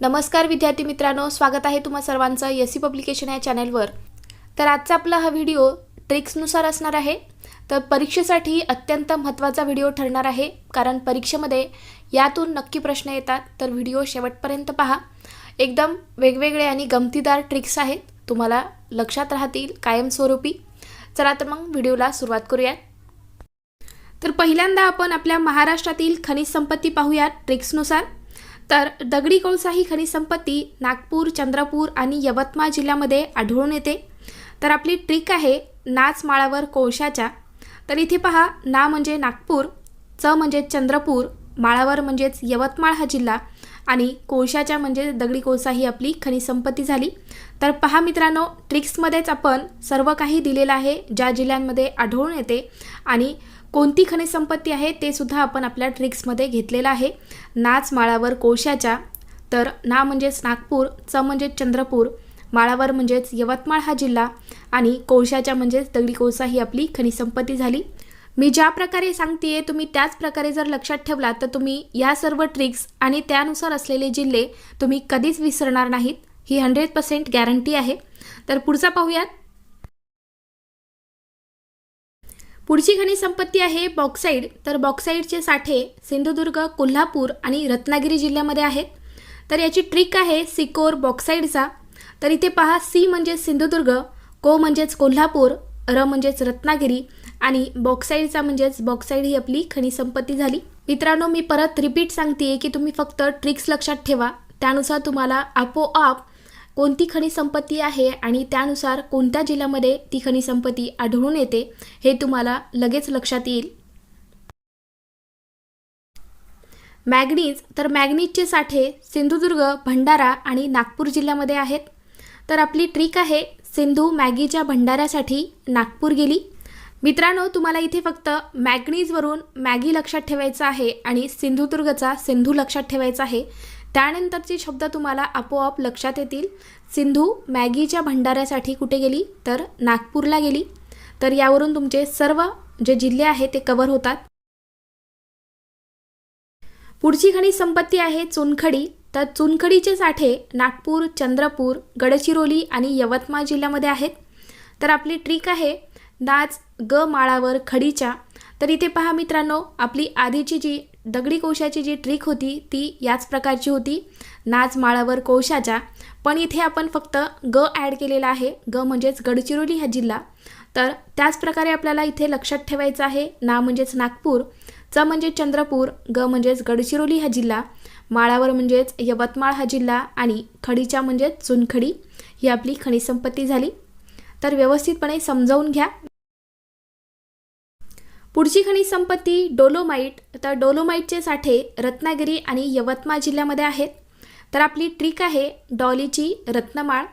नमस्कार विद्यार्थी मित्रांनो स्वागत आहे तुम्हा सर्वांचं एस सी पब्लिकेशन या चॅनलवर. तर आजचा आपला हा व्हिडिओ ट्रिक्सनुसार असणार आहे. तर परीक्षेसाठी अत्यंत महत्त्वाचा व्हिडिओ ठरणार आहे कारण परीक्षेमध्ये यातून नक्की प्रश्न येतात. तर व्हिडिओ शेवटपर्यंत पहा. एकदम वेगवेगळे आणि गमतीदार ट्रिक्स आहेत. तुम्हाला लक्षात राहतील कायमस्वरूपी. चला तर मग व्हिडिओला सुरुवात करूयात. तर पहिल्यांदा आपण आपल्या महाराष्ट्रातील खनिज संपत्ती पाहूयात ट्रिक्सनुसार. तर दगडी कोळसा ही खनिज संपत्ती नागपूर चंद्रपूर आणि यवतमाळ जिल्ह्यामध्ये आढळून येते. तर आपली ट्रिक आहे नाच माळावर कोळशाच्या. तर इथे पहा ना म्हणजे नागपूर च म्हणजे चंद्रपूर माळावर म्हणजेच यवतमाळ हा जिल्हा आणि कोळशाच्या म्हणजे दगडी कोळसा ही आपली खनिज संपत्ती झाली. तर पहा मित्रांनो ट्रिक्समध्येच आपण सर्व काही दिलेलं आहे ज्या जिल्ह्यांमध्ये आढळून येते आणि कोणती खनिज संपत्ती आहे ते सुद्धा आपण आपल्या ट्रिक्समध्ये घेतलेलं आहे. नाच माळावर कोळशाच्या तर ना म्हणजेच नागपूर च म्हणजेच चंद्रपूर माळावर म्हणजेच यवतमाळ हा जिल्हा आणि कोळशाच्या म्हणजेच दगडी कोळसा ही आपली खनिज संपत्ती झाली. मी ज्या प्रकारे सांगते तुम्ही त्याच प्रकारे जर लक्षात ठेवलात तर तुम्ही या सर्व ट्रिक्स आणि त्यानुसार असलेले जिल्हे तुम्ही कधीच विसरणार नाहीत. ही हंड्रेड पर्सेंट गॅरंटी आहे. तर पुढचा पाहूयात. पुढची खनिज संपत्ती आहे बॉक्साईड. तर बॉक्साईडचे साठे सिंधुदुर्ग कोल्हापूर आणि रत्नागिरी जिल्ह्यामध्ये आहेत. तर याची ट्रिक आहे सिकोर बॉक्साईडचा. तर इथे पहा सी म्हणजेच सिंधुदुर्ग को म्हणजेच कोल्हापूर र म्हणजेच रत्नागिरी आणि बॉक्साईडचा म्हणजेच बॉक्साईड ही आपली खनिज संपत्ती झाली. मित्रांनो मी परत रिपीट सांगते की तुम्ही फक्त ट्रिक्स लक्षात ठेवा. त्यानुसार तुम्हाला आपोआप कोणती खनिज संपत्ती आहे आणि त्यानुसार कोणत्या जिल्ह्यामध्ये ती खनिज संपत्ती आढळून येते हे तुम्हाला लगेच लक्षात येईल. मॅग्नीज तर मॅग्नीजचे साठे सिंधुदुर्ग भंडारा आणि नागपूर जिल्ह्यामध्ये आहेत. तर आपली ट्रिक आहे सिंधू मॅगीच्या भंडाऱ्यासाठी नागपूर गेली. मित्रांनो तुम्हाला इथे फक्त मॅग्नीजवरून मॅगी लक्षात ठेवायचं आहे आणि सिंधुदुर्गचा सिंधू लक्षात ठेवायचा आहे. त्यानंतरचे शब्द तुम्हाला आपोआप लक्षात येतील. सिंधू मॅगीच्या भंडाऱ्यासाठी कुठे गेली? तर नागपूरला गेली. तर यावरून तुमचे सर्व जे जिल्हे आहेत ते कवर होतात. पुढची खणी संपत्ती आहे चुनखडी. तर चुनखडीचे साठे नागपूर चंद्रपूर गडचिरोली आणि यवतमाळ जिल्ह्यामध्ये आहेत. तर आपली ट्रिक आहे नाच ग माळावर खडीच्या. तर इथे पहा मित्रांनो आपली आधीची जी दगडी कोशाची जी ट्रिक होती ती याच प्रकारची होती. नाच माळावर कोशाच्या. पण इथे आपण फक्त ग ॲड केलेला आहे. ग म्हणजेच गडचिरोली हा जिल्हा. तर त्याच प्रकारे आपल्याला इथे लक्षात ठेवायचं आहे. ना म्हणजेच नागपूर च म्हणजे चंद्रपूर ग म्हणजेच गडचिरोली हा जिल्हा. माळावर म्हणजेच यवतमाळ हा जिल्हा आणि खडीच्या म्हणजेच चुनखडी ही आपली खनिज संपत्ती झाली. तर व्यवस्थितपणे समजावून घ्या. पुढची खनिज संपत्ती डोलोमाईट तर डोलोमाईटचे साठे रत्नागिरी आणि यवतमाळ जिल्ह्यामध्ये आहेत. तर आपली ट्रिक आहे डॉलीची रत्नमाळ.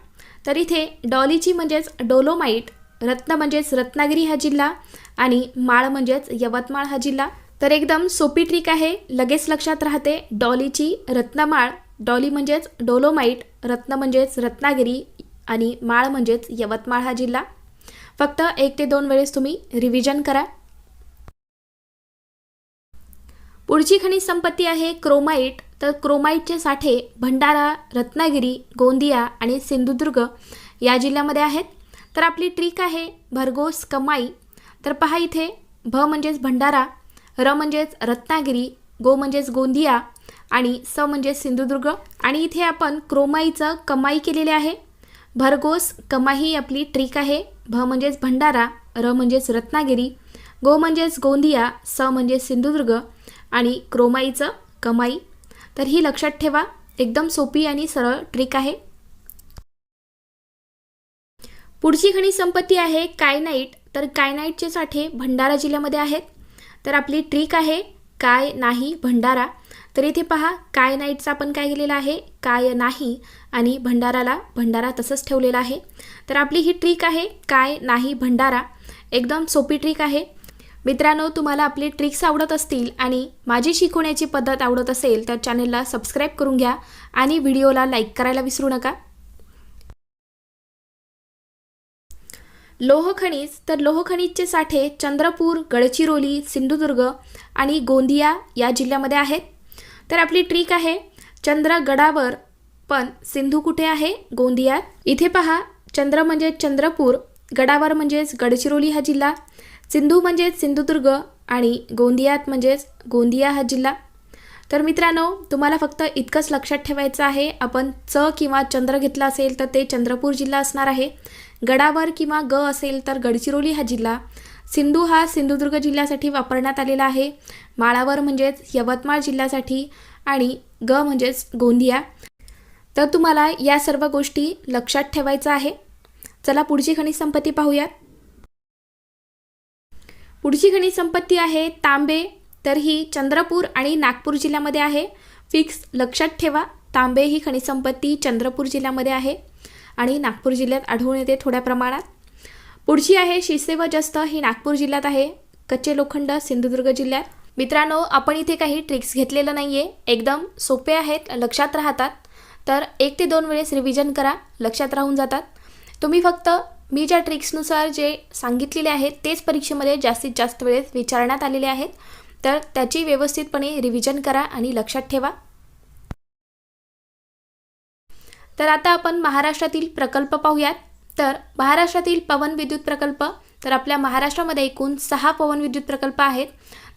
तर इथे डॉलीची म्हणजेच डोलोमाईट रत्न म्हणजेच रत्नागिरी हा जिल्हा आणि माळ म्हणजेच यवतमाळ हा जिल्हा. तर एकदम सोपी ट्रिक आहे लगेच लक्षात राहते डॉलीची रत्नमाळ. डॉली म्हणजेच डोलोमाईट रत्न म्हणजेच रत्नागिरी आणि माळ म्हणजेच यवतमाळ हा जिल्हा. फक्त एक ते दोन वेळेस तुम्ही रिव्हिजन करा. पुढची खनिज संपत्ती आहे क्रोमाईट तर क्रोमाईटचे साठे भंडारा रत्नागिरी गोंदिया आणि सिंधुदुर्ग या जिल्ह्यामध्ये आहेत. तर आपली ट्रिक आहे भरघोस कमाई. तर पहा इथे भ म्हणजेच भंडारा र म्हणजेच रत्नागिरी गो म्हणजेच गोंदिया आणि स म्हणजेच सिंधुदुर्ग. आणि इथे आपण क्रोमाईचं कमाई केलेले आहे. भरघोस कमाई ही आपली ट्रिक आहे. भ म्हणजेच भंडारा र म्हणजेच रत्नागिरी गो म्हणजेच गोंदिया स म्हणजेच सिंधुदुर्ग आणि क्रोमाईचं कमाई. तर ही लक्षात ठेवा एकदम सोपी आणि सरळ ट्रिक आहे. पुढची खनिज संपत्ती आहे कायनाईट तर कायनाईटचे साठे भंडारा जिल्ह्यामध्ये आहेत. तर आपली ट्रिक आहे काय नाही भंडारा. तर इथे पहा काय नाईटचा आपण काय केलेला आहे? काय नाही आणि भंडाराला भंडारा तसंच ठेवलेला आहे. तर आपली ही ट्रिक आहे काय नाही भंडारा. एकदम सोपी ट्रिक आहे. मित्रांनो तुम्हाला आपली ट्रिक्स आवडत असतील आणि माझी शिकवण्याची पद्धत आवडत असेल तर चॅनलला सबस्क्राईब करून घ्या आणि व्हिडिओला लाईक करायला विसरू नका. लोह खनिज तर लोह खनिजचे साठे चंद्रपूर गडचिरोली सिंधुदुर्ग आणि गोंदिया या जिल्ह्यामध्ये आहेत. तर आपली ट्रिक आहे चंद्रगडावर पण सिंधू कुठे आहे? गोंदियात. इथे पहा चंद्र म्हणजे चंद्रपूर गडावर म्हणजेच गडचिरोली हा जिल्हा. सिंधू म्हणजेच सिंधुदुर्ग आणि गोंदियात म्हणजेच गोंदिया हा जिल्हा. तर मित्रांनो तुम्हाला फक्त इतकंच लक्षात ठेवायचं आहे आपण च किंवा चंद्र घेतला असेल तर ते चंद्रपूर जिल्हा असणार आहे. गडावर किंवा ग असेल तर गडचिरोली हा जिल्हा. सिंधू हा सिंधुदुर्ग जिल्ह्यासाठी वापरण्यात आलेला आहे. माळावर म्हणजेच यवतमाळ जिल्ह्यासाठी आणि ग म्हणजेच गोंदिया. तर तुम्हाला या सर्व गोष्टी लक्षात ठेवायचं आहे. चला पुढची खनिज संपत्ती पाहूयात. पुढची खनिज संपत्ती आहे तांबे तर ही चंद्रपूर आणि नागपूर जिल्ह्यामध्ये आहे. फिक्स लक्षात ठेवा तांबे ही खनिज संपत्ती चंद्रपूर जिल्ह्यामध्ये आहे आणि नागपूर जिल्ह्यात आढळून येते थोड्या प्रमाणात. पुढची आहे शिसे व जस्त ही नागपूर जिल्ह्यात आहे. कच्चे लोखंड सिंधुदुर्ग जिल्ह्यात. मित्रांनो आपण इथे काही ट्रिक्स घेतलेलं नाही आहे एकदम सोपे आहेत लक्षात राहतात. तर एक ते दोन वेळेस रिव्हिजन करा लक्षात राहून जातात. तुम्ही फक्त मी ज्या ट्रिक्सनुसार जे सांगितलेले आहेत तेच परीक्षेमध्ये जास्तीत जास्त वेळेस विचारण्यात आलेले आहेत. तर त्याची व्यवस्थितपणे रिव्हिजन करा आणि लक्षात ठेवा. तर आता आपण महाराष्ट्रातील प्रकल्प पाहूयात. तर महाराष्ट्रातील पवन विद्युत प्रकल्प तर आपल्या महाराष्ट्रामध्ये एकूण सहा पवन विद्युत प्रकल्प आहेत.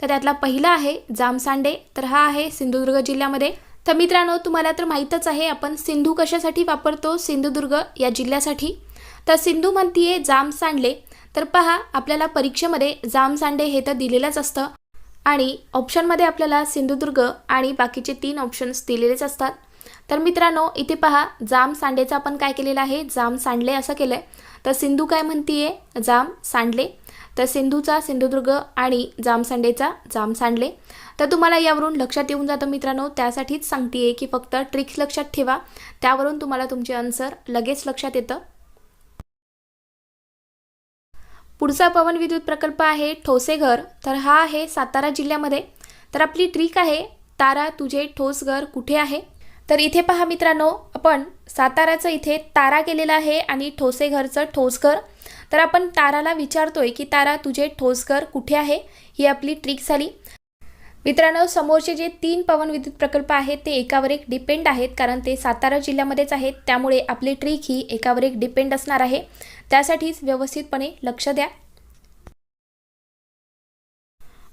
तर त्यातला पहिला आहे जामसांडे तर हा आहे सिंधुदुर्ग जिल्ह्यामध्ये. तर मित्रांनो तुम्हाला तर माहीतच आहे आपण सिंधू कशासाठी वापरतो? सिंधुदुर्ग या जिल्ह्यासाठी. तर सिंधू म्हणतीये जाम सांडले. तर पहा आपल्याला परीक्षेमध्ये जाम सांडे हे तर दिलेलंच असतं. आणि ऑप्शनमध्ये आपल्याला सिंधुदुर्ग आणि बाकीचे तीन ऑप्शन्स दिलेलेच असतात. तर मित्रांनो इथे पहा जाम सांडेचं आपण काय केलेलं आहे? जाम सांडले असं केलं आहे तर सिंधू काय म्हणतीये? जाम सांडले. तर सिंधूचा सिंधुदुर्ग आणि जाम सांडेचा जाम सांडले. तर तुम्हाला यावरून लक्षात येऊन जातं मित्रांनो त्यासाठीच सांगते की फक्त ट्रिक्स लक्षात ठेवा. त्यावरून तुम्हाला तुमचे आन्सर लगेच लक्षात येतं. पुढचा पवन विद्युत प्रकल्प आहे ठोसेघर तर हा आहे सातारा जिल्ह्यामध्ये. तर आपली ट्रिक आहे तारा तुझे ठोस घर कुठे आहे? तर इथे पहा मित्रांनो आपण साताराचं इथे तारा केलेलं आहे आणि ठोसेघरचं ठोसघर तर आपण ताराला विचारतोय की तारा तुझे ठोसघर कुठे आहे? ही आपली ट्रिक झाली. मित्रांनो समोरचे जे तीन पवन विद्युत प्रकल्प आहेत ते एकावर एक डिपेंड आहेत कारण ते सातारा जिल्ह्यामध्येच आहेत. त्यामुळे आपली ट्रिक ही एकावर एक डिपेंड असणार आहे. त्यासाठीच व्यवस्थितपणे लक्ष द्या.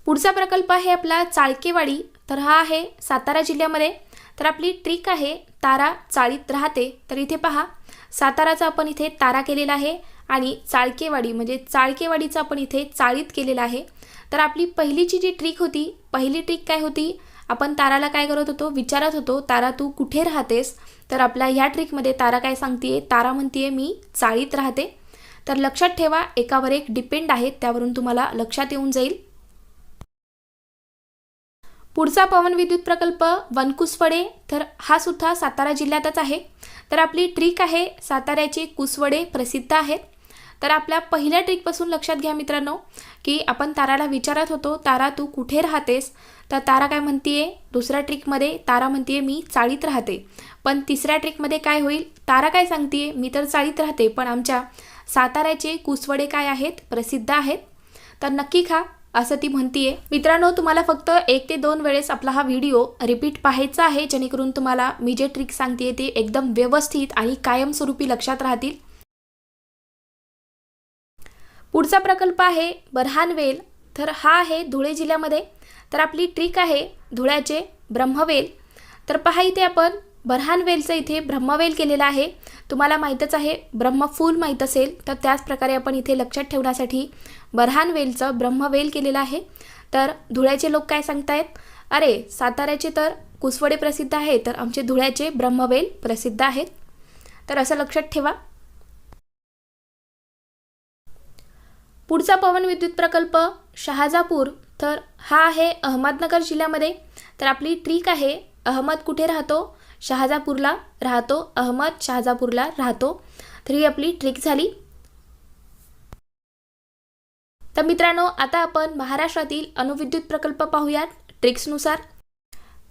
पुढचा प्रकल्प आहे आपला चाळकेवाडी. तर हा आहे सातारा जिल्ह्यामध्ये. तर आपली ट्रिक आहे तारा चाळीत राहते. तर इथे पहा साताराचा आपण इथे तारा केलेला आहे आणि चाळकेवाडी म्हणजे चाळकेवाडीचा आपण इथे चाळीत केलेला आहे. तर आपली पहिलीची जी ट्रिक होती पहिली ट्रिक काय होती? आपण ताराला काय करत होतो? विचारत होतो तारा तू कुठे राहतेस? तर आपल्या ह्या ट्रिकमध्ये तारा काय सांगतेय? तारा म्हणतीये मी चाळीत राहते. तर लक्षात ठेवा एकावर एक डिपेंड आहेत त्यावरून तुम्हाला लक्षात येऊन जाईल. पुढचा पवन विद्युत प्रकल्प वनकुसवडे तर हा सुद्धा सातारा जिल्ह्यातच आहे. तर आपली ट्रिक आहे साताऱ्याचे कुसवडे प्रसिद्ध आहेत. तर आपल्या पहिल्या ट्रिकपासून लक्षात घ्या मित्रांनो की आपण ताराला विचारत होतो तारा तू कुठे राहतेस? तर तारा काय म्हणतीये दुसऱ्या ट्रिकमध्ये तारा म्हणतीये मी चाळीत राहते. पण तिसऱ्या ट्रिकमध्ये काय होईल? तारा काय सांगतीये मी तर चाळीत राहते पण आमच्या साताऱ्याचे कुसवडे काय आहेत? प्रसिद्ध आहेत. तर नक्की खा असं ती म्हणतीये. मित्रांनो तुम्हाला फक्त एक ते दोन वेळेस आपला हा व्हिडिओ रिपीट पाहायचा आहे जेणेकरून तुम्हाला मी जे ट्रिक सांगते ते एकदम व्यवस्थित आणि कायमस्वरूपी लक्षात राहतील. पुढचा प्रकल्प आहे बरहानवेल. तर हा आहे धुळे जिल्ह्यामध्ये. तर आपली ट्रिक आहे धुळ्याचे ब्रह्मवेल. तर पहा इथे आपण बरहानवेलचं इथे ब्रह्मवेल केलेलं आहे. तुम्हाला माहीतच आहे ब्रह्मफूल माहीत असेल. तर त्याच प्रकारे आपण इथे लक्षात ठेवण्यासाठी बरहानवेलचं ब्रह्मवेल केलेलं आहे. तर धुळ्याचे लोक काय सांगतायत? अरे साताऱ्याचे तर कुसवडे प्रसिद्ध आहे तर आमचे धुळ्याचे ब्रह्मवेल प्रसिद्ध आहेत. तर असं लक्षात ठेवा. पुढचा पवन विद्युत प्रकल्प शहाजापूर. तर हा आहे अहमदनगर जिल्ह्यामध्ये. तर आपली ट्रिक आहे अहमद कुठे राहतो? शहाजापूरला राहतो अहमद शहाजापूरला राहतो. तर ही आपली ट्रिक झाली. तर मित्रांनो आता आपण महाराष्ट्रातील अणुविद्युत प्रकल्प पाहूयात ट्रिक्सनुसार.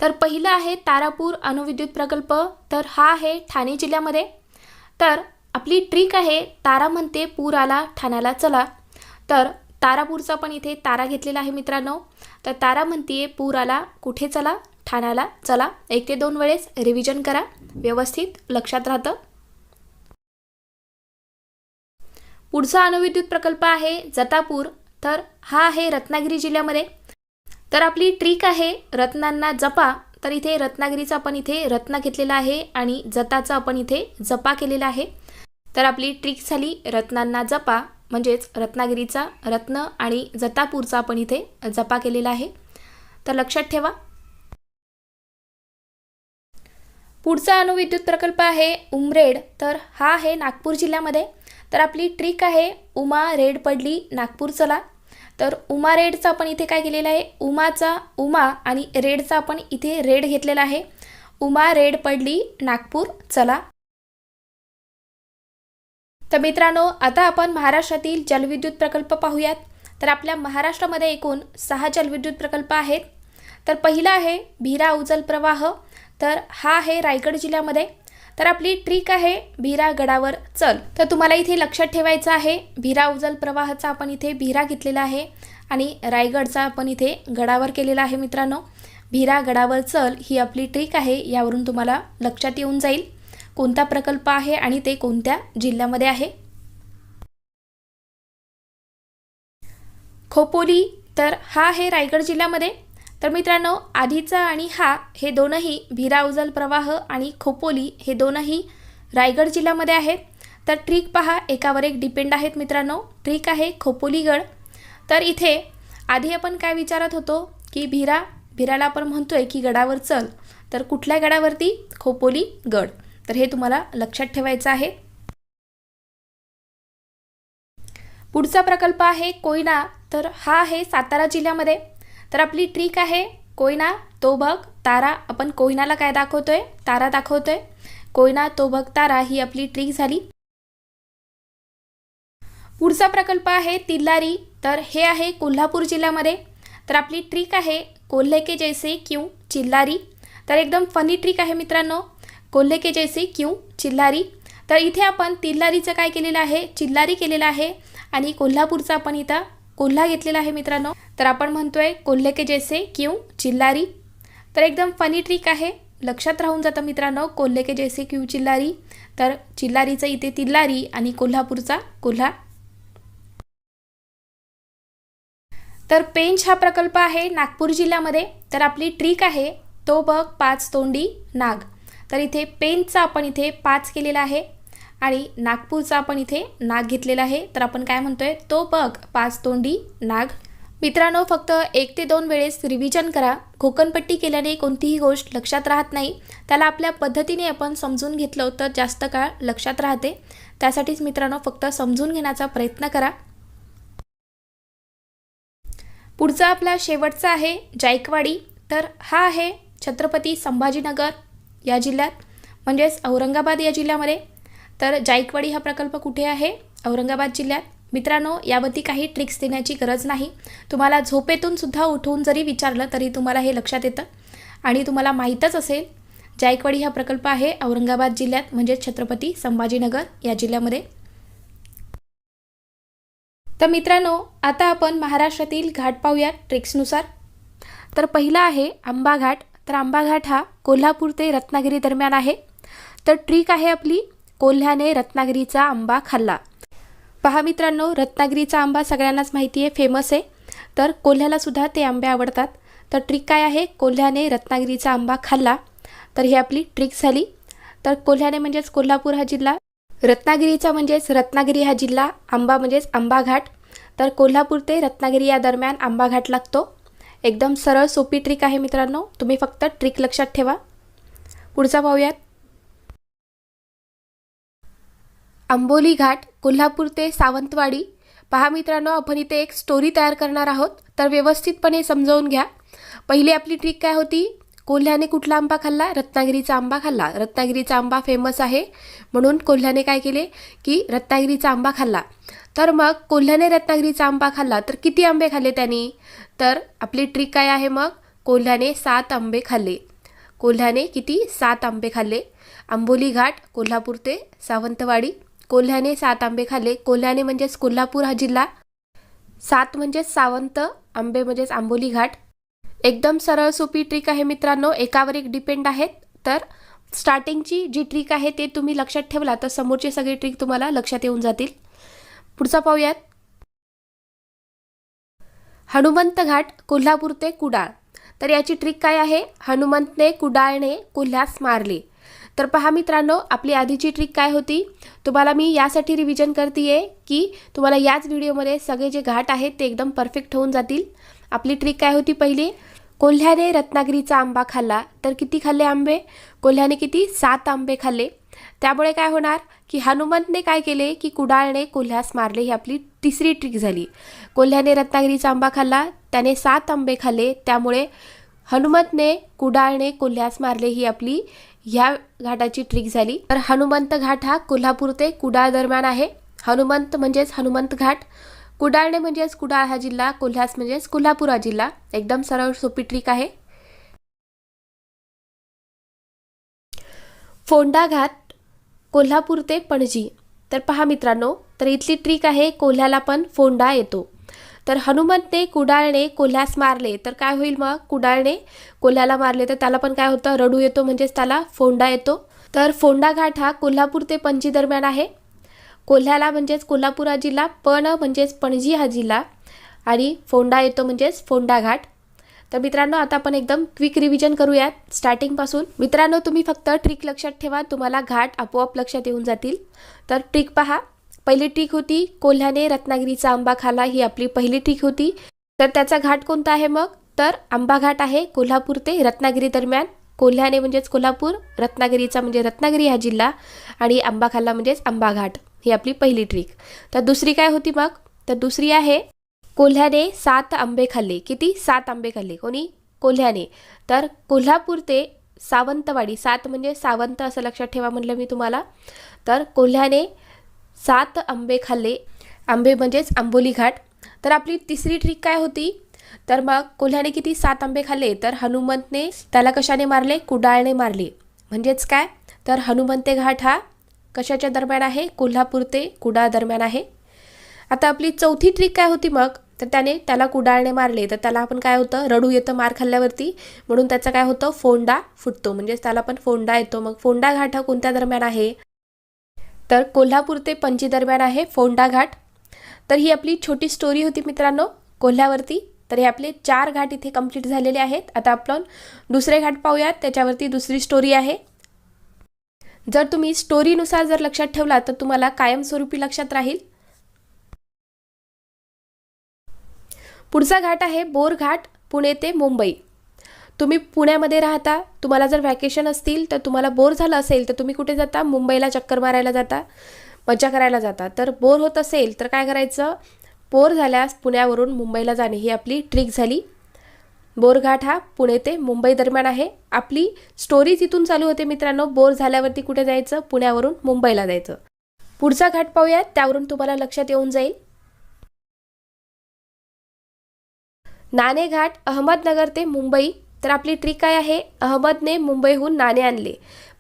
तर पहिलं आहे तारापूर अणुविद्युत प्रकल्प. तर हा आहे ठाणे जिल्ह्यामध्ये. तर आपली ट्रिक आहे तारा म्हणते पूर आला ठाण्याला चला. तर तारापूरचा पण इथे तारा घेतलेला आहे मित्रांनो. तर तारा म्हणतीये पूर आला कुठे चला? ठाण्याला चला. एक ते दोन वेळेस रिव्हिजन करा. व्यवस्थित लक्षात राहतं. पुढचा अणुविद्युत प्रकल्प आहे जतापूर. तर हा आहे रत्नागिरी जिल्ह्यामध्ये. तर आपली ट्रिक आहे रत्नांना जपा. तर इथे रत्नागिरीचा आपण इथे रत्न घेतलेला आहे आणि जताचा आपण इथे जपा केलेला आहे. तर आपली ट्रिक झाली रत्नांना जपा. म्हणजेच रत्नागिरीचा रत्न आणि जतापूरचा आपण इथे जपा केलेला आहे. तर लक्षात ठेवा. पुढचा अणुविद्युत प्रकल्प आहे उमरेड. तर हा आहे नागपूर जिल्ह्यामध्ये. तर आपली ट्रिक आहे उमा रेड पडली नागपूर चला तर उमा रेडचा आपण इथे काय केलेलं आहे? उमाचा उमा आणि रेडचा आपण इथे रेड घेतलेला आहे. उमा रेड पडली नागपूर चला तर मित्रांनो आता आपण महाराष्ट्रातील जलविद्युत प्रकल्प पाहूयात. तर आपल्या महाराष्ट्रामध्ये एकूण सहा जलविद्युत प्रकल्प आहेत. तर पहिला आहे भीरा उजल प्रवाह. तर हा आहे रायगड जिल्ह्यामध्ये. तर आपली ट्रिक आहे भिरा गडावर चल. तर तुम्हाला इथे लक्षात ठेवायचं आहे भीरा उजल प्रवाहाचा आपण इथे भिरा घेतलेला आहे आणि रायगडचा आपण इथे गडावर केलेला आहे मित्रांनो. भीरा गडावर चल ही आपली ट्रिक आहे यावरून तुम्हाला लक्षात येऊन जाईल. कोणता प्रकल्प आहे आणि ते कोणत्या जिल्ह्यामध्ये आहे? खोपोली तर हा आहे रायगड जिल्ह्यामध्ये. तर मित्रांनो आधीचा आणि हा हे दोनही भिरा उजल प्रवाह आणि खोपोली हे दोनही रायगड जिल्ह्यामध्ये आहेत. तर ट्रिक पहा एकावर एक डिपेंड आहेत मित्रांनो. ट्रिक आहे खोपोलीगड. तर इथे आधी आपण काय विचारत होतो की भिरा भिराला आपण म्हणतोय की गडावर चल. तर कुठल्या गडावरती? खोपोली गड तर हे तुम्हाला लक्षात ठेवायचं आहे. पुढचा प्रकल्प आहे कोयना. तर हा आहे सातारा जिल्ह्यामध्ये. तर आपली ट्रिक आहे कोयना तो बघ तारा. आपण कोयनाला काय दाखवतोय? तारा दाखवतोय. कोयना तो बघ तारा ही आपली ट्रिक झाली. पुढचा प्रकल्प आहे तिल्लारी. तर हे आहे कोल्हापूर जिल्ह्यामध्ये. तर आपली ट्रिक आहे कोल्हे के जैसे क्यू चिल्लारी. तर एकदम फनी ट्रिक आहे मित्रांनो. कोल्हे के जैसे क्यू? चिल्लारी. तर इथे आपण तिल्लारीचं काय केलेलं आहे? चिल्लारी केलेलं आहे आणि कोल्हापूरचा आपण इथं कोल्हा घेतलेला आहे मित्रांनो. तर आपण म्हणतोय कोल्हे के जैसे क्यू? चिल्लारी. तर एकदम फनी ट्रिक आहे. लक्षात राहून जातं मित्रांनो कोल्हे के जैसे क्यू चिल्लारी? तर चिल्लारीचं इथे तिल्लारी आणि कोल्हापूरचा कोल्हा. तर पेंच हा प्रकल्प आहे नागपूर जिल्ह्यामध्ये. तर आपली ट्रिक आहे तो बघ पाच तोंडी नाग. तर इथे पेनचा आपण इथे पाच केलेला आहे आणि नागपूरचा आपण इथे नाग घेतलेला आहे. तर आपण काय म्हणतोय? तो बघ पाच तोंडी नाग. मित्रांनो फक्त एक ते दोन वेळेस रिव्हिजन करा. घोकणपट्टी केल्याने कोणतीही गोष्ट लक्षात राहत नाही. त्याला आपल्या पद्धतीने आपण समजून घेतलं तर जास्त काळ लक्षात राहते. त्यासाठीच मित्रांनो फक्त समजून घेण्याचा प्रयत्न करा. पुढचा आपला शेवटचा आहे जायकवाडी. तर हा आहे छत्रपती संभाजीनगर. या जिल्ह्यात. म्हणजेच औरंगाबाद या जिल्ह्यामध्ये. तर जायकवाडी हा प्रकल्प कुठे आहे? औरंगाबाद जिल्ह्यात. मित्रांनो यावरती काही ट्रिक्स देण्याची गरज नाही. तुम्हाला झोपेतून सुद्धा उठवून जरी विचारलं तरी तुम्हाला हे लक्षात येतं. आणि तुम्हाला माहीतच असेल जायकवाडी हा प्रकल्प आहे औरंगाबाद जिल्ह्यात म्हणजेच छत्रपती संभाजीनगर या जिल्ह्यामध्ये. तर मित्रांनो आता आपण महाराष्ट्रातील घाट पाहूयात ट्रिक्सनुसार तर पहिला आहे आंबा घाट तर आंबाघाट हा कोल्हापूर ते रत्नागिरी दरम्यान आहे. तर ट्रिक आहे आपली कोल्ह्याने रत्नागिरीचा आंबा खाल्ला. पहा मित्रांनो रत्नागिरीचा आंबा सगळ्यांनाच माहिती आहे फेमस आहे. तर कोल्ह्याला सुद्धा ते आंबे आवडतात. तर ट्रिक काय आहे कोल्ह्याने रत्नागिरीचा आंबा खाल्ला. तर ही आपली ट्रिक झाली. तर कोल्ह्याने म्हणजेच कोल्हापूर हा जिल्हा रत्नागिरीचा म्हणजेच रत्नागिरी हा जिल्हा आंबा म्हणजेच आंबा घाट तर कोल्हापूर ते रत्नागिरी या दरम्यान आंबा घाट लागतो. एकदम सरळ सोपी ट्रिक आहे मित्रांनो. तुम्ही फक्त ट्रिक लक्षात ठेवा. पुढचा पाहूयात. आंबोली घाट कोल्हापूर ते सावंतवाडी. पहा मित्रांनो आपण इथे एक स्टोरी तयार करणार आहोत. तर व्यवस्थितपणे समजावून घ्या. पहिली आपली ट्रिक काय होती? कोल्ह्याने कुठला आंबा खाल्ला? रत्नागिरीचा आंबा खाल्ला. रत्नागिरीचा आंबा फेमस आहे. म्हणून कोल्ह्याने काय केले? की रत्नागिरीचा आंबा खाल्ला. तर मग कोल्ह्याने रत्नागिरीचा आंबा खाल्ला तर किती आंबे खाल्ले त्यांनी? तर आपली ट्रिक काय आहे मग? कोल्ह्याने सात आंबे खाल्ले. कोल्ह्याने किती? सात आंबे खाल्ले. आंबोली घाट कोल्हापूर ते सावंतवाडी. कोल्ह्याने सात आंबे खाल्ले. कोल्ह्याने म्हणजेच कोल्हापूर हा जिल्हा. सात म्हणजेच सावंत आंबे म्हणजेच आंबोली घाट. एकदम सरळ सोपी ट्रिक आहे मित्रांनो. एकावर एक डिपेंड आहेत. तर स्टार्टिंगची जी ट्रिक आहे ते तुम्ही लक्षात ठेवला तर समोरची सगळी ट्रिक तुम्हाला लक्षात येऊन जातील. पुढचा पाहूयात. हनुमंत घाट कोल्हापूर ते कुडाळ. तर याची ट्रिक काय आहे? हनुमंतने कुडाळने कोल्ह्यास मारले. तर पहा मित्रांनो आपली आधीची ट्रिक काय होती? तुम्हाला मी यासाठी रिव्हिजन करते की तुम्हाला याच व्हिडिओमध्ये सगळे जे घाट आहेत ते एकदम परफेक्ट होऊन जातील. आपली ट्रिक काय होती पहिली? कोल्ह्याने रत्नागिरीचा आंबा खाल्ला. तर किती खाल्ले आंबे? कोल्ह्याने किती? सात आंबे खाल्ले. त्यामुळे काय होणार? की हनुमंतने काय केले? की कुडाळने कोल्ह्यास मारले. ही आपली तिसरी ट्रिक झाली. कोल्ह्याने रत्नागिरीचा आंबा खाल्ला. त्याने सात आंबे खाल्ले. त्यामुळे हनुमंतने कुडाळने कोल्ह्यास मारले. ही आपली ह्या घाटाची ट्रिक झाली. तर हनुमंत घाट हा कोल्हापूर ते कुडाळ दरम्यान आहे. हनुमंत म्हणजेच हनुमंत घाट. कुडाळणे म्हणजेच कुडाळ हा जिल्हा कोल्हास म्हणजेच कोल्हापूर हा जिल्हा. एकदम सरळ सोपी ट्रिक आहे. फोंडा घाट कोल्हापूर ते पणजी. तर पहा मित्रांनो तर इथली ट्रिक आहे कोल्ह्याला पण फोंडा येतो. तर हनुमंतने कुडाळणे कोल्ह्यास मारले तर काय होईल मग? कुडाळणे कोल्ह्याला मारले तर त्याला पण काय होतं? रडू येतो म्हणजेच त्याला फोंडा येतो. तर फोंडा घाट हा कोल्हापूर ते पणजी दरम्यान आहे. कोल्ह्याला म्हणजेच कोल्हापूर हा जिल्हा पण म्हणजेच पणजी हा जिल्हा. आणि फोंडा येतो म्हणजेच फोंडा घाट. तर मित्रांनो आता आपण एकदम क्विक रिव्हिजन करूयात. स्टार्टिंगपासून मित्रांनो तुम्ही फक्त ट्रिक लक्षात ठेवा. तुम्हाला घाट आपोआप लक्षात येऊन जातील. तर ट्रिक पहा. पहिली ट्रिक होती कोल्ह्याने रत्नागिरीचा आंबा खाला. ही आपली पहिली ट्रिक होती. तर त्याचा घाट कोणता आहे मग? तर आंबा घाट आहे कोल्हापूर ते रत्नागिरी दरम्यान. कोल्ह्याने म्हणजेच कोल्हापूर रत्नागिरीचा म्हणजे रत्नागिरी हा जिल्हा. आणि आंबा खाल्ला म्हणजेच आंबा घाट. ही आपली पहिली ट्रिक तर दुसरी काय होती मग? तर दुसरी आहे कोल्ह्याने सात आंबे खाल्ले. किती? सात आंबे खाल्ले. कोणी? कोल्ह्याने. तर कोल्हापूर ते सावंतवाडी सात म्हणजे सावंत असं लक्षात ठेवा म्हटलं मी तुम्हाला. तर कोल्ह्याने सात आंबे खाल्ले. आंबे म्हणजेच आंबोली घाट. तर आपली तिसरी ट्रिक काय होती? तर मग कोल्ह्याने किती? सात आंबे खाल्ले. तर हनुमंतने त्याला कशाने मारले? कुडाळने मारले. म्हणजेच काय? तर हनुमंते घाट हा कशाच्या दरम्यान आहे? कोल्हापूर ते कुडाळ दरम्यान आहे. आता आपली चौथी ट्रिक काय होती मग? तर त्याने त्याला कुडाळने मारले. तर त्याला आपण काय होतं? रडू येतं मार खाल्ल्यावरती. म्हणून त्याचं काय होतं? फोंडा फुटतो. म्हणजेच त्याला पण फोंडा येतो. मग फोंडा घाट हा कोणत्या दरम्यान आहे? तर कोल्हापूर ते पणजी दरम्यान आहे फोंडा घाट. तर ही आपली छोटी स्टोरी होती मित्रांनो कोल्ह्यावरती तर हे आपले चार घाट इथे कंप्लीट झालेले आहेत. आता आपण दुसरे घाट पाहूयात. त्याच्यावरती दुसरी स्टोरी आहे. जर तुम्ही स्टोरीनुसार जर लक्षात ठेवला तर तुम्हाला कायमस्वरूपी लक्षात राहील. पुढचा घाट आहे बोर घाट पुणे ते मुंबई. तुम्ही पुण्यामध्ये राहता तुम्हाला जर व्हॅकेशन असतील तर तुम्हाला बोर झालं असेल तर तुम्ही कुठे जाता? मुंबईला चक्कर मारायला जाता मज्जा करायला जाता. तर बोर होत असेल तर काय करायचं? बोर झाल्यास पुण्यावरून मुंबईला जाणे ही आपली ट्रिक झाली. बोरघाट हा पुणे ते मुंबई दरम्यान आहे. आपली स्टोरी तिथून चालू होते मित्रांनो. बोर झाल्यावरती कुठे जायचं? पुण्यावरून मुंबईला जायचं. पुढचा घाट पाहूयात. त्यावरून तुम्हाला लक्षात येऊन जाईल. नाणे घाट अहमदनगर ते मुंबई. तर आपली ट्रिक काय आहे? अहमदने मुंबईहून नाणे आणले.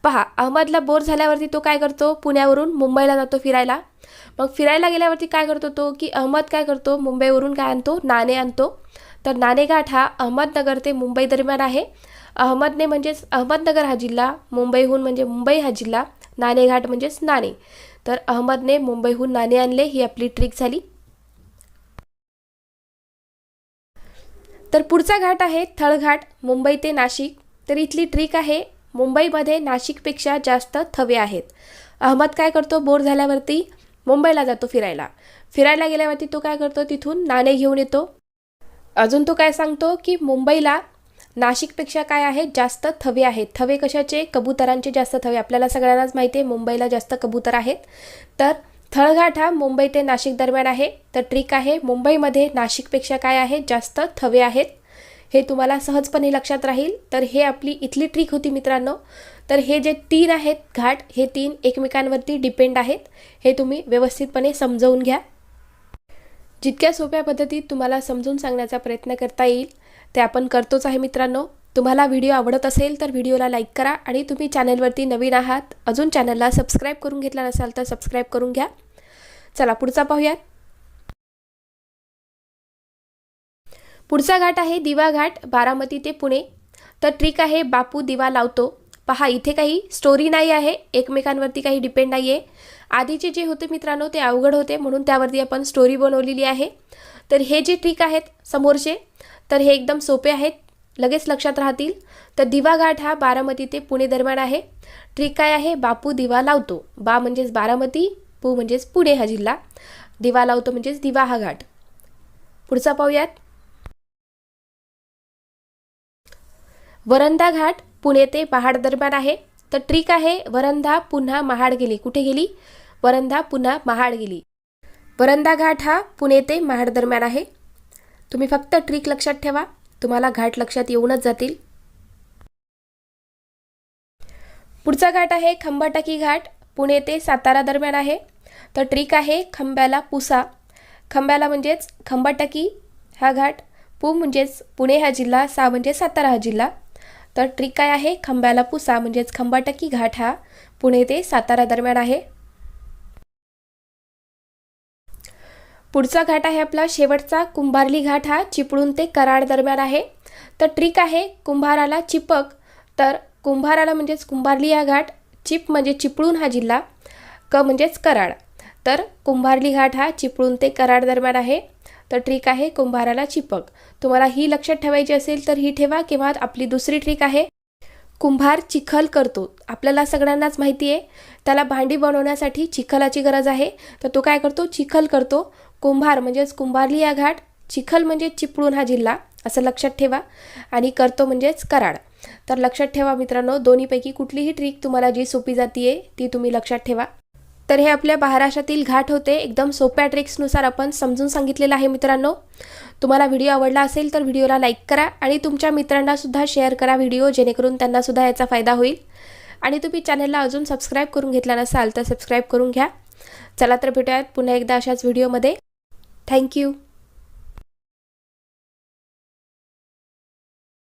पहा अहमदला बोर झाल्यावरती तो काय करतो? पुण्यावरून मुंबईला जातो फिरायला. मग फिरायला गेल्यावरती काय करतो तो? की अहमद काय करतो? मुंबईवरून काय आणतो? नाणे आणतो. तर नाणेघाट हा अहमदनगर ते मुंबई दरम्यान आहे. अहमदने म्हणजेच अहमदनगर हा जिल्हा मुंबईहून म्हणजे मुंबई हा जिल्हा नाणेघाट म्हणजेच नाणे. तर अहमदने मुंबईहून नाणे आणले ही आपली ट्रिक झाली. तर पुढचा घाट आहे थळघाट मुंबई ते नाशिक. तर इथली ट्रिक आहे मुंबईमध्ये नाशिकपेक्षा जास्त थवे आहेत. अहमद काय करतो? बोर झाल्यावरती मुंबईला जातो फिरायला. फिरायला गेल्यावरती तो काय करतो? तिथून नाणे घेऊन येतो. अजून तो काय सांगतो की मुंबईला नाशिकपेक्षा काय आहे? जास्त थवे आहेत. थवे कशाचे? कबुतरांचे जास्त थवे. आपल्याला सगळ्यांनाच माहिती आहे मुंबईला जास्त कबूतर आहेत. तर थळघाट हा मुंबई ते नाशिक दरम्यान आहे. तर ट्रिक आहे मुंबईमध्ये नाशिकपेक्षा काय आहे? जास्त थवे आहेत. हे तुम्हाला सहजपणे लक्षात राहील. तर हे आपली इथली ट्रिक होती मित्रांनो. तर हे जे तीन आहेत घाट हे तीन एकमेकांवरती डिपेंड आहेत. हे तुम्ही व्यवस्थितपणे समजवून घ्या. जितक्या सोप्या पद्धतीत तुम्हाला समजून सांगण्याचा प्रयत्न करता येईल ते आपण करतोच आहे मित्रांनो. तुम्हाला व्हिडिओ आवडत असेल तर व्हिडिओला लाईक करा आणि तुम्ही चॅनलवरती नवीन आहात अजून चॅनलला सबस्क्राईब करून घेतला नसाल तर सबस्क्राईब करून घ्या. चला पुढचा पाहूयात. पुढचा घाट आहे दिवा घाट बारामती ते पुणे. तर ट्रिक आहे बापू दिवा लावतो. पहा इथे काही स्टोरी नाही आहे एकमेकांवरती काही डिपेंड नाही आहे आधीचे जे होते मित्रांनो ते अवघड होते म्हणून त्यावरती आपण स्टोरी बनवलेली आहे. तर हे जे ट्रिक आहेत समोरचे तर हे एकदम सोपे आहेत लगेच लक्षात राहतील. तर दिवा घाट हा बारामती ते पुणे दरम्यान आहे. ट्रिक काय आहे? बापू दिवा लावतो. बा म्हणजेच बारामती पू म्हणजेच पुणे हा जिल्हा. दिवा लावतो म्हणजेच दिवा हा घाट पुढचा पाहूयात. वरंदा घाट पुणे ते पहाड दरम्यान आहे. तर ट्रिक आहे. वरंधा पुन्हा महाड गेली. कुठे गेली? वरंधा पुन्हा महाड गेली. वरंधा घाट हा पुणे ते महाड दरम्यान आहे. तुम्ही फक्त ट्रिक लक्षात ठेवा. तुम्हाला घाट लक्षात येऊनच जातील. पुढचा घाट आहे खंबाटाकी घाट. पुणे ते सातारा दरम्यान आहे. तर ट्रिक आहे खंब्याला पुसा. खंब्याला म्हणजेच खंबाटाकी हा घाट. पू म्हणजेच पुणे हा जिल्हा सा म्हणजे सातारा हा जिल्हा. तर ट्रिक काय आहे? खंब्याला पुसा म्हणजेच खंबाटकी घाट हा पुणे ते सातारा दरम्यान आहे. पुढचा घाट आहे आपला शेवटचा कुंभारली घाट हा चिपळूण ते कराड दरम्यान आहे. तर ट्रिक आहे कुंभाराला चिपक तर कुंभाराला म्हणजेच कुंभारली हा घाट चिप म्हणजे चिपळूण हा जिल्हा क म्हणजेच कराड. तर कुंभारली घाट हा चिपळूण ते कराड दरम्यान आहे. तर ट्रिक आहे कुंभाराला चिपक. तुम्हाला ही लक्षात ठेवायची असेल तर ही ठेवा किंवा आपली दुसरी ट्रिक आहे कुंभार चिखल करतो. आपल्याला सगळ्यांनाच माहिती आहे. त्याला भांडी बनवण्यासाठी चिखलाची गरज आहे. तर तो काय करतो? चिखल करतो. कुंभार म्हणजेच कुंभारली या घाट चिखल म्हणजे चिपळूण हा जिल्हा असं लक्षात ठेवा. आणि करतो म्हणजेच कराड. तर लक्षात ठेवा मित्रांनो दोन्हीपैकी कुठलीही ट्रिक तुम्हाला जी सोपी जातीये ती तुम्ही लक्षात ठेवा. तर हे आपल्या महाराष्ट्रातील घाट होते. एकदम सोप्या ट्रिक्सनुसार आपण समजून सांगितलेलं आहे मित्रांनो. तुम्हाला व्हिडिओ आवडला असेल तर व्हिडिओला लाईक करा आणि तुमच्या मित्रांनासुद्धा शेअर करा व्हिडिओ जेणेकरून त्यांनासुद्धा याचा फायदा होईल. आणि तुम्ही चॅनलला अजून सबस्क्राईब करून घेतला नसाल तर सबस्क्राईब करून घ्या. चला तर भेटूयात पुन्हा एकदा अशाच व्हिडिओमध्ये थँक्यू